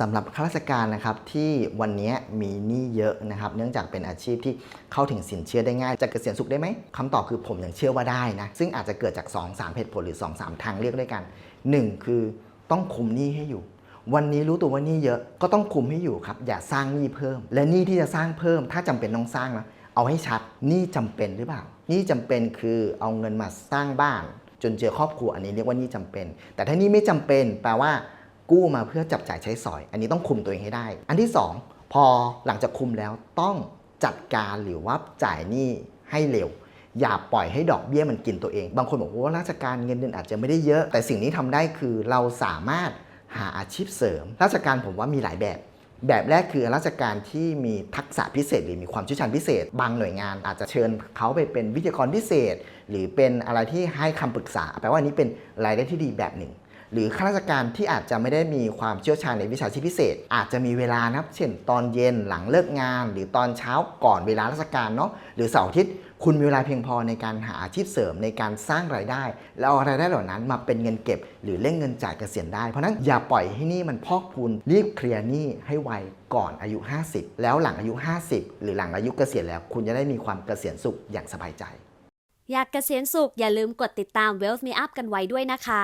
สำหรับข้าราชการนะครับที่วันนี้มีหนี้เยอะนะครับเนื่องจากเป็นอาชีพที่เข้าถึงสินเชื่อได้ง่าย จะเกษียณสุขได้ไหมคำตอบคือผมยังเชื่อว่าได้นะซึ่งอาจจะเกิดจาก 2 3เหตุผลหรือ 2 3 ทางเลือกด้วยกัน 1 คือต้องคุมหนี้ให้อยู่ วันนี้รู้ตัวว่าหนี้เยอะก็ต้องคุมให้อยู่ครับอย่าสร้างหนี้เพิ่ม และหนี้ที่จะสร้างเพิ่ม ถ้าจำเป็นต้องสร้างนะเอาให้ชัดหนี้จำเป็นหรือเปล่าหนี้จำเป็นคือเอาเงินมาสร้างบ้าน จนเจอครอบครัวอันนี้เรียกว่าหนี้จำเป็น แต่ถ้าหนี้ไม่จำเป็นแปลว่า กู้มาเพื่อจับจ่ายใช้สอย อันนี้ต้องคุมตัวเองให้ได้ อันที่ 2 พอหลังจากคุมแล้วต้องจัดการหรือว่าจ่ายหนี้ให้เร็ว อย่าปล่อยให้ดอกเบี้ยมันกินตัวเอง บางคนบอกว่าราชการเงินเดือนอาจจะไม่ได้เยอะ แต่สิ่งนี้ทำได้คือเราสามารถหาอาชีพเสริม ราชการผมว่ามีหลายแบบ แบบแรกคือราชการที่มีทักษะพิเศษ หรือมีความเชี่ยวชาญพิเศษ บางหน่วยงานอาจจะเชิญเขาไปเป็นวิทยากรพิเศษ หรือเป็นอะไรที่ให้คำปรึกษา แปลว่าอันนี้เป็นรายได้ที่ดีแบบหนึ่ง หรือข้าราชการที่อาจจะไม่ได้มีความเชี่ยวชาญในวิชาชีพพิเศษ อาจจะมีเวลานะครับเช่น ตอนเย็นหลังเลิกงาน หรือตอนเช้าก่อนเวลาราชการเนาะหรือเสาร์อาทิตย์คุณมีเวลาเพียงพอในการหาอาชีพเสริมในการสร้างรายได้ แล้วเอารายได้เหล่านั้นมาเป็นเงินเก็บ หรือเร่งเงินจ่ายเกษียณได้ เพราะนั้นอย่าปล่อยให้นี้มันพอกพูนรีบเคลียร์หนี้ให้ไวก่อนอายุ 50 แล้วหลังอายุ 50 หรือหลังอายุเกษียณแล้ว คุณจะได้มีความเกษียณสุขอย่างสบายใจ อยากเกษียณสุขอย่าลืมกดติดตาม Wealth Me Up กันไว้ด้วยนะคะ